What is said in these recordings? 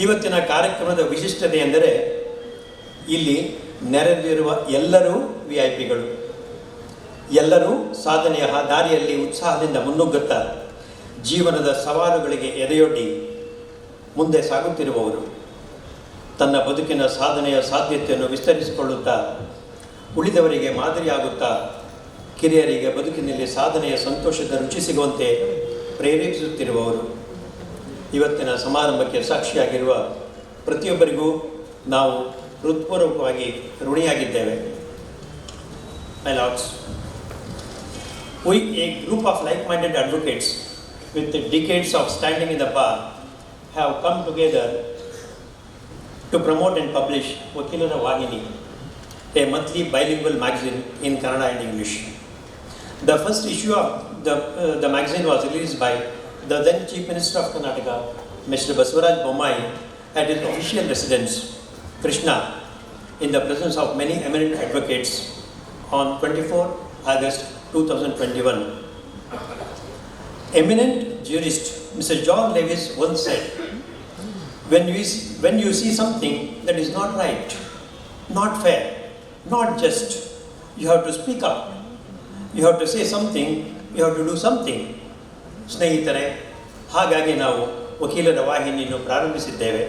ಇವತ್ತಿನ ಕಾರ್ಯಕ್ರಮದ ವಿಶಿಷ್ಟತೆ ಎಂದರೆ ಇಲ್ಲಿ ನೆರೆದಿರುವ ಎಲ್ಲರೂ ವಿ ಐ ಪಿಗಳು ಎಲ್ಲರೂ ಸಾಧನೆಯ ದಾರಿಯಲ್ಲಿ ಉತ್ಸಾಹದಿಂದ ಮುನ್ನುಗ್ಗುತ್ತಾ ಜೀವನದ ಸವಾಲುಗಳಿಗೆ ಎದೆಯೊಡ್ಡಿ ಮುಂದೆ ಸಾಗುತ್ತಿರುವವರು. ತನ್ನ ಬದುಕಿನ ಸಾಧನೆಯ ಸಾಧ್ಯತೆಯನ್ನು ವಿಸ್ತರಿಸಿಕೊಳ್ಳುತ್ತಾ, ಉಳಿದವರಿಗೆ ಮಾದರಿಯಾಗುತ್ತಾ, ಕಿರಿಯರಿಗೆ ಬದುಕಿನಲ್ಲಿ ಸಾಧನೆಯ ಸಂತೋಷದ ರುಚಿ ಸಿಗುವಂತೆ ಪ್ರೇರೇಪಿಸುತ್ತಿರುವವರು. ಇವತ್ತಿನ ಸಮಾರಂಭಕ್ಕೆ ಸಾಕ್ಷಿಯಾಗಿರುವ ಪ್ರತಿಯೊಬ್ಬರಿಗೂ ನಾವು ಹೃತ್ಪೂರ್ವಕವಾಗಿ ಋಣಿಯಾಗಿದ್ದೇವೆ I lots we a group of like-minded advocates with decades of standing in the bar, have come together to promote and publish ವಕೀಲರ ವಾಹಿನಿ a monthly bilingual magazine in Kannada and English. The first issue of the the magazine was released by the then Chief Minister of Karnataka, Mr. Baswaraj Bommai, at his official residence, Krishna, in the presence of many eminent advocates on 24 August 2021. Eminent jurist Mr. John Lewis once said, when you, see, when you see something that is not right, not fair, not just, you have to speak up. You have to say something, you have to do something. ಸ್ನೇಹಿತರೆ ಹಾಗಾಗಿ ನಾವು ವಕೀಲರ ವಾಹಿನಿಯನ್ನು ಪ್ರಾರಂಭಿಸಿದ್ದೇವೆ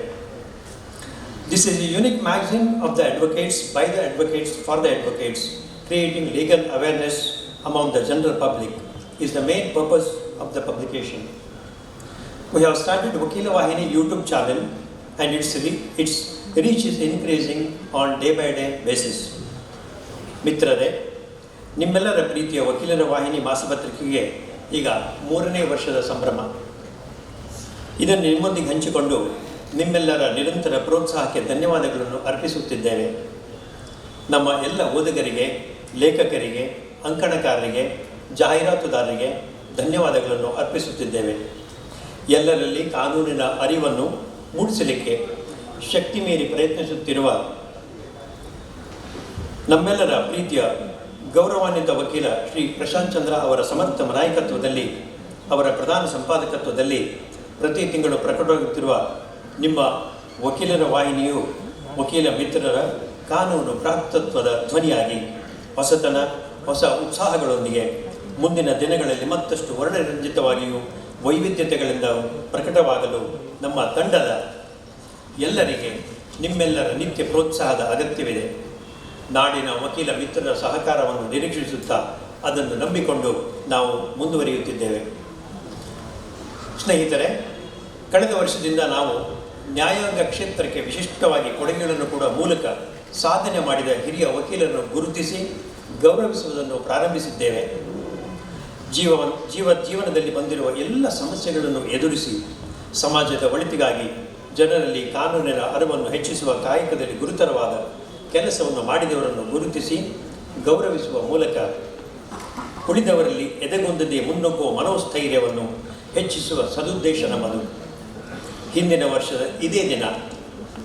this is unique magazine of the advocates by the advocates for the advocates creating legal awareness amount the general public is the main purpose of the publication. We have started ವಕೀಲ ವಾಹಿನಿ YouTube channel and its, re- its reach is increasing on day by day basis. ಮಿತ್ರರೇ ನಿಮ್ಮೆಲ್ಲರ ಪ್ರೀತಿಯ ವಕೀಲರ ವಾಹಿನಿ ಮಾಸಪತ್ರಿಕೆಗೆ ಈಗ ಮೂರನೇ ವರ್ಷದ ಸಂಭ್ರಮ ಇದನ್ನು ನಿಮ್ಮೊಂದಿಗೆ ಹಂಚಿಕೊಂಡು ನಿಮ್ಮೆಲ್ಲರ ನಿರಂತರ ಪ್ರೋತ್ಸಾಹಕ್ಕೆ ಧನ್ಯವಾದಗಳನ್ನು ಅರ್ಪಿಸುತ್ತಿದ್ದೇವೆ ನಮ್ಮ ಎಲ್ಲ ಓದುಗರಿಗೆ, ಲೇಖಕರಿಗೆ, ಅಂಕಣಕಾರರಿಗೆ, ಜಾಹೀರಾತುದಾರರಿಗೆ ಧನ್ಯವಾದಗಳನ್ನು ಅರ್ಪಿಸುತ್ತಿದ್ದೇವೆ. ಎಲ್ಲರಲ್ಲಿ ಕಾನೂನಿನ ಅರಿವನ್ನು ಮೂಡಿಸಲಿಕ್ಕೆ ಶಕ್ತಿ ಮೀರಿ ಪ್ರಯತ್ನಿಸುತ್ತಿರುವ ನಮ್ಮೆಲ್ಲರ ಪ್ರೀತಿಯ, ಗೌರವಾನ್ವಿತ ವಕೀಲ ಶ್ರೀ ಪ್ರಶಾಂತ್ ಚಂದ್ರ ಅವರ ಸಮರ್ಥ ನಾಯಕತ್ವದಲ್ಲಿ, ಅವರ ಪ್ರಧಾನ ಸಂಪಾದಕತ್ವದಲ್ಲಿ ಪ್ರತಿ ತಿಂಗಳು ಪ್ರಕಟವಾಗುತ್ತಿರುವ ನಿಮ್ಮ ವಕೀಲರ ವಾಹಿನಿಯು ವಕೀಲ ಮಿತ್ರರ ಕಾನೂನು ಪ್ರಾಪ್ತತ್ವದ ಧ್ವನಿಯಾಗಿ ಹೊಸತನ, ಹೊಸ ಉತ್ಸಾಹಗಳೊಂದಿಗೆ ಮುಂದಿನ ದಿನಗಳಲ್ಲಿ ಮತ್ತಷ್ಟು ವರ್ಣರಂಜಿತವಾಗಿಯೂ ವೈವಿಧ್ಯತೆಗಳಿಂದ ಪ್ರಕಟವಾಗಲು ನಮ್ಮ ತಂಡದ ಎಲ್ಲರಿಗೆ ನಿಮ್ಮೆಲ್ಲರ ನಿತ್ಯ ಪ್ರೋತ್ಸಾಹದ ಅಗತ್ಯವಿದೆ. ನಾಡಿನ ವಕೀಲ ಮಿತ್ರರ ಸಹಕಾರವನ್ನು ನಿರೀಕ್ಷಿಸುತ್ತಾ ಅದನ್ನು ನಂಬಿಕೊಂಡು ನಾವು ಮುಂದುವರಿಯುತ್ತಿದ್ದೇವೆ. ಸ್ನೇಹಿತರೆ, ಕಳೆದ ವರ್ಷದಿಂದ ನಾವು ನ್ಯಾಯಾಂಗ ಕ್ಷೇತ್ರಕ್ಕೆ ವಿಶಿಷ್ಟವಾಗಿ ಕೊಡುಗೆಗಳನ್ನು ಕೂಡ ಮೂಲಕ ಸಾಧನೆ ಮಾಡಿದ ಹಿರಿಯ ವಕೀಲರನ್ನು ಗುರುತಿಸಿ ಗೌರವಿಸುವುದನ್ನು ಪ್ರಾರಂಭಿಸಿದ್ದೇವೆ. ಜೀವವನ್ನು ಜೀವ ಜೀವನದಲ್ಲಿ ಬಂದಿರುವ ಎಲ್ಲ ಸಮಸ್ಯೆಗಳನ್ನು ಎದುರಿಸಿ ಸಮಾಜದ ಒಳಿತಿಗಾಗಿ ಜನರಲ್ಲಿ ಕಾನೂನಿನ ಅರಿವನ್ನು ಹೆಚ್ಚಿಸುವ ಕಾಯಕದಲ್ಲಿ ಗುರುತರವಾದ ಕೆಲಸವನ್ನು ಮಾಡಿದವರನ್ನು ಗುರುತಿಸಿ ಗೌರವಿಸುವ ಮೂಲಕ ಉಳಿದವರಲ್ಲಿ ಎದೆಗೊಂದದೆ ಮುನ್ನುಗ್ಗುವ ಮನೋಸ್ಥೈರ್ಯವನ್ನು ಹೆಚ್ಚಿಸುವ ಸದುದ್ದೇಶ ನಮ್ಮದು ಹಿಂದಿನ ವರ್ಷದ ಇದೇ ದಿನ,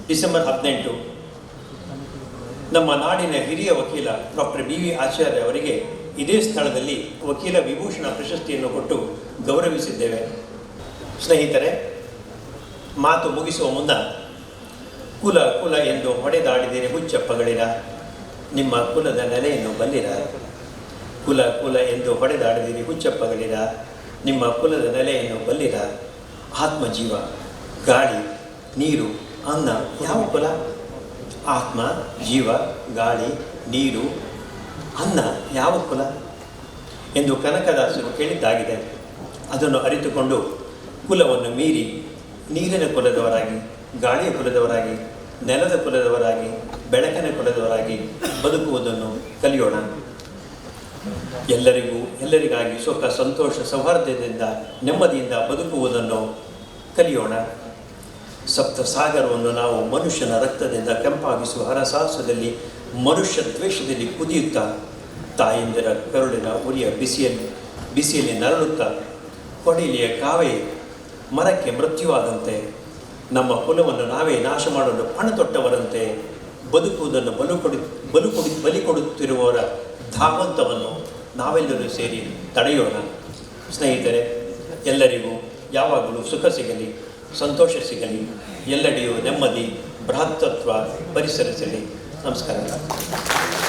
ಡಿಸೆಂಬರ್ ಹದಿನೆಂಟು, ನಮ್ಮ ನಾಡಿನ ಹಿರಿಯ ವಕೀಲ ಡಾಕ್ಟರ್ ಬಿ ವಿ ಆಚಾರ್ಯ ಅವರಿಗೆ ಇದೇ ಸ್ಥಳದಲ್ಲಿ ವಕೀಲ ವಿಭೂಷಣ ಪ್ರಶಸ್ತಿಯನ್ನು ಕೊಟ್ಟು ಗೌರವಿಸಿದ್ದೇವೆ. ಸ್ನೇಹಿತರೆ, ಮಾತು ಮುಗಿಸುವ ಮುನ್ನ ಕುಲ ಕುಲ ಎಂದು ಹೊಡೆದಾಡಿದಿರಿ ಹುಚ್ಚಪ್ಪಗಳಿರ, ನಿಮ್ಮ ಕುಲದ ನೆಲೆಯನ್ನು ಬಲ್ಲಿರ. ಕುಲ ಕುಲ ಎಂದು ಹೊಡೆದಾಡಿದಿರಿ ಹುಚ್ಚಪ್ಪಗಳಿರ. ನಿಮ್ಮ ಕುಲದ ನೆಲೆಯನ್ನು ಬಲ್ಲಿರ ಆತ್ಮಜೀವ, ಗಾಳಿ, ನೀರು, ಅನ್ನ ಯಾವ ಕುಲ? ಆತ್ಮ, ಜೀವ, ಗಾಳಿ, ನೀರು, ಅನ್ನ ಯಾವ ಕುಲ? ಎಂದು ಕನಕದಾಸರು ಕೇಳಿದ್ದಾಗಿದೆ. ಅದನ್ನು ಅರಿತುಕೊಂಡು ಕುಲವನ್ನು ಮೀರಿ ನೀರಿನ ಕುಲದವರಾಗಿ, ಗಾಳಿಯ ಕುಲದವರಾಗಿ, ನೆಲದ ಕುಲದವರಾಗಿ, ಬೆಳಕಿನ ಕುಲದವರಾಗಿ ಬದುಕುವುದನ್ನು ಕಲಿಯೋಣ. ಎಲ್ಲರಿಗೂ, ಎಲ್ಲರಿಗಾಗಿ ಸುಖ, ಸಂತೋಷ, ಸೌಹಾರ್ದದಿಂದ, ನೆಮ್ಮದಿಯಿಂದ ಬದುಕುವುದನ್ನು ಕಲಿಯೋಣ. ಸಪ್ತ ಸಾಗರವನ್ನು ನಾವು ಮನುಷ್ಯನ ರಕ್ತದಿಂದ ಕೆಂಪಾಗಿಸುವ ಹರಸಾಹಸದಲ್ಲಿ, ಮನುಷ್ಯ ದ್ವೇಷದಲ್ಲಿ ಕುದಿಯುತ್ತಾ, ತಾಯಂದಿರ ಕರುಳಿನ ಉರಿಯ ಬಿಸಿಯಲ್ಲಿ ಬಿಸಿಯಲ್ಲಿ ನರಳುತ್ತಾ ಕೊಡಿಲಿಯ ಕಾವೇ ಮರಕ್ಕೆ ಮೃತ್ಯುವಾದಂತೆ, ನಮ್ಮ ಕುಲವನ್ನು ನಾವೇ ನಾಶ ಮಾಡಲು ಪಣ ತೊಟ್ಟವರಂತೆ ಬದುಕುವುದನ್ನು ಬಲು ಕೊಡಿ ಬಲು ಕೊಡಿ, ಬಲಿ ಕೊಡುತ್ತಿರುವವರ ಧಾವಂತವನ್ನು ನಾವೆಲ್ಲರೂ ಸೇರಿ ತಡೆಯೋಣ. ಸ್ನೇಹಿತರೆ, ಎಲ್ಲರಿಗೂ ಯಾವಾಗಲೂ ಸುಖ ಸಿಗಲಿ, ಸಂತೋಷ ಸಿಗಲಿ, ಎಲ್ಲೆಡೆಯೂ ನೆಮ್ಮದಿ, ಬೃಹತ್ತತ್ವ ಪರಿಸರಿಸಲಿ. ನಮಸ್ಕಾರ.